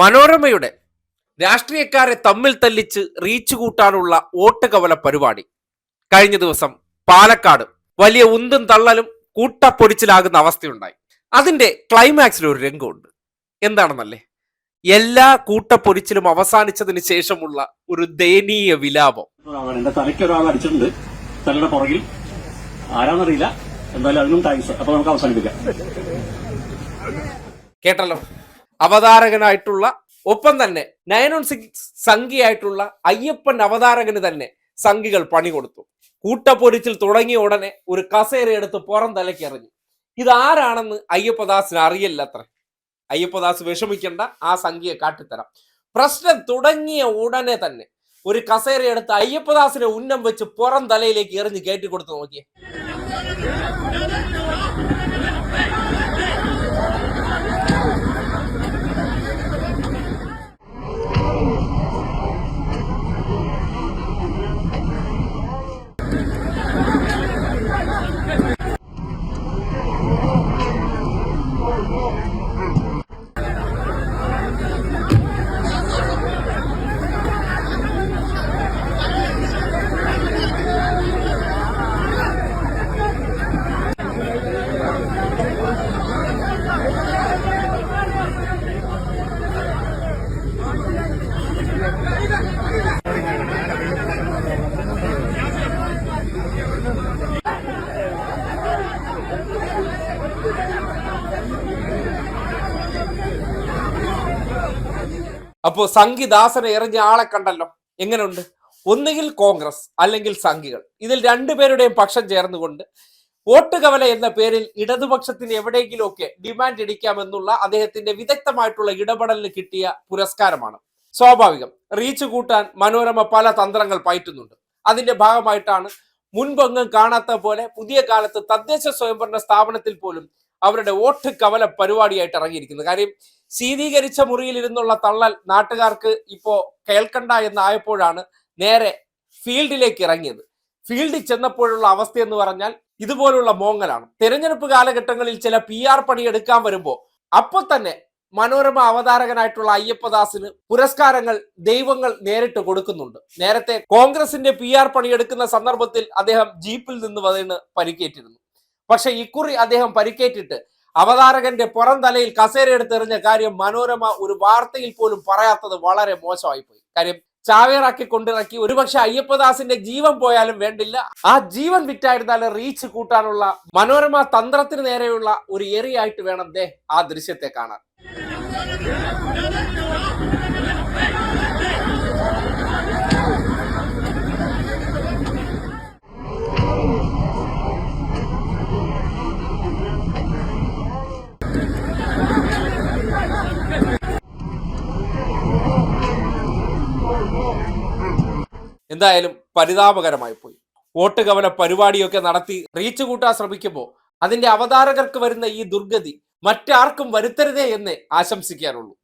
മനോരമയുടെ രാഷ്ട്രീയക്കാരെ തമ്മിൽ തല്ലിച്ച് റീച്ച് കൂട്ടാനുള്ള വോട്ട് കവല പരിപാടി. കഴിഞ്ഞ ദിവസം പാലക്കാട് വലിയ ഉന്തും തള്ളലും കൂട്ടപ്പൊടിച്ചിലാകുന്ന അവസ്ഥയുണ്ടായി. അതിന്റെ ക്ലൈമാക്സിൽ ഒരു രംഗമുണ്ട്. എന്താണെന്നല്ലേ? എല്ലാ കൂട്ടപ്പൊരിച്ചിലും അവസാനിച്ചതിന് ശേഷമുള്ള ഒരു ദയനീയ വിലാപം. എന്റെ തലയ്ക്ക് ഒരാൾ അടിച്ചിട്ടുണ്ട്. തലയുടെ പുറകിൽ. ആരാന്നറിയില്ല. എന്തായാലും അതിനും താങ്ക്സ് അപ്പൊ നമുക്ക് അവസാനിപ്പിക്കാം. കേട്ടല്ലോ. അവതാരകനായിട്ടുള്ള ഒപ്പം തന്നെ നയൻ ഓൺ സിക്സ് സംഘിയായിട്ടുള്ള അയ്യപ്പൻ അവതാരകന് തന്നെ സംഘികൾ പണി കൊടുത്തു. കൂട്ടപ്പൊരിച്ചിൽ തുടങ്ങിയ ഉടനെ ഒരു കസേര എടുത്ത് പുറം തലയ്ക്ക് എറിഞ്ഞു. ഇതാരാണെന്ന് അയ്യപ്പദാസിന് അറിയില്ല അത്ര അയ്യപ്പദാസ് വിഷമിക്കേണ്ട ആ സംഖ്യയെ കാട്ടിത്തരാം. പ്രശ്നം തുടങ്ങിയ ഉടനെ തന്നെ ഒരു കസേര എടുത്ത് അയ്യപ്പദാസിനെ ഉന്നം വെച്ച് പുറം തലയിലേക്ക് എറിഞ്ഞ് കയറ്റി നോക്കിയേ. അപ്പോ സംഘിദാസനെ എറിഞ്ഞ ആളെ കണ്ടല്ലോ. എങ്ങനെയുണ്ട്? ഒന്നുകിൽ കോൺഗ്രസ് അല്ലെങ്കിൽ സംഘികൾ. ഇതിൽ രണ്ടുപേരുടെയും പക്ഷം ചേർന്നുകൊണ്ട് വോട്ട് കവല എന്ന പേരിൽ ഇടതുപക്ഷത്തിന് എവിടെയെങ്കിലുമൊക്കെ ഡിമാൻഡ് ഇടിക്കാമെന്നുള്ള അദ്ദേഹത്തിന്റെ വിദഗ്ധമായിട്ടുള്ള ഇടപെടലിന് കിട്ടിയ പുരസ്കാരമാണ്. സ്വാഭാവികം റീച്ച് കൂട്ടാൻ മനോരമ പല തന്ത്രങ്ങൾ പയറ്റുന്നുണ്ട്. അതിന്റെ ഭാഗമായിട്ടാണ് മുൻപെങ്ങും കാണാത്ത പോലെ പുതിയ കാലത്ത് തദ്ദേശ സ്വയംഭരണ സ്ഥാപനത്തിൽ പോലും അവരുടെ വോട്ട് കവല പരിപാടിയായിട്ട് ഇറങ്ങിയിരിക്കുന്നത്. കാര്യം ശീതീകരിച്ച മുറിയിൽ ഇരുന്നുള്ള തള്ളൽ നാട്ടുകാർക്ക് ഇപ്പോ കേൾക്കണ്ട എന്നായപ്പോഴാണ് നേരെ ഫീൽഡിലേക്ക് ഇറങ്ങിയത്. ഫീൽഡിൽ ചെന്നപ്പോഴുള്ള അവസ്ഥ എന്ന് പറഞ്ഞാൽ ഇതുപോലുള്ള മോങ്ങലാണ്. തെരഞ്ഞെടുപ്പ് കാലഘട്ടങ്ങളിൽ ചില പി ആർ പണി എടുക്കാൻ വരുമ്പോൾ അപ്പൊ തന്നെ മനോരമ അവതാരകനായിട്ടുള്ള അയ്യപ്പദാസിന് പുരസ്കാരങ്ങൾ ദൈവങ്ങൾ നേരിട്ട് കൊടുക്കുന്നുണ്ട്. നേരത്തെ കോൺഗ്രസിന്റെ പി ആർ പണിയെടുക്കുന്ന സന്ദർഭത്തിൽ അദ്ദേഹം ജീപ്പിൽ നിന്ന് വന്ന് പരിക്കേറ്റിരുന്നു. പക്ഷെ ഇക്കുറി അദ്ദേഹം പരിക്കേറ്റിട്ട് അവതാരകന്റെ പുറം തലയിൽ കസേര എടുത്തെറിഞ്ഞ കാര്യം മനോരമ ഒരു വാർത്തയിൽ പോലും പറയാത്തത് വളരെ മോശമായി പോയി കാര്യം ചാവേറാക്കി കൊണ്ടിറക്കി ഒരുപക്ഷെ അയ്യപ്പദാസിന്റെ ജീവൻ പോയാലും വേണ്ടില്ല. ആ ജീവൻ വിറ്റായിരുന്നാൽ റീച്ച് കൂട്ടാനുള്ള മനോരമ തന്ത്രത്തിന് നേരെയുള്ള ഒരു എറിയായിട്ട് വേണം ദേ ആ ദൃശ്യത്തെ കാണാൻ. എന്തായാലും പരിതാപകരമായി പോയി. വോട്ട് കവല പരിപാടിയൊക്കെ നടത്തി റീച്ച് കൂട്ടാൻ ശ്രമിക്കുമ്പോൾ അതിന്റെ അവതാരകർക്ക് വരുന്ന ഈ ദുർഗതി മറ്റാർക്കും വരുത്തരുതേ എന്നേ ആശംസിക്കാനുള്ളൂ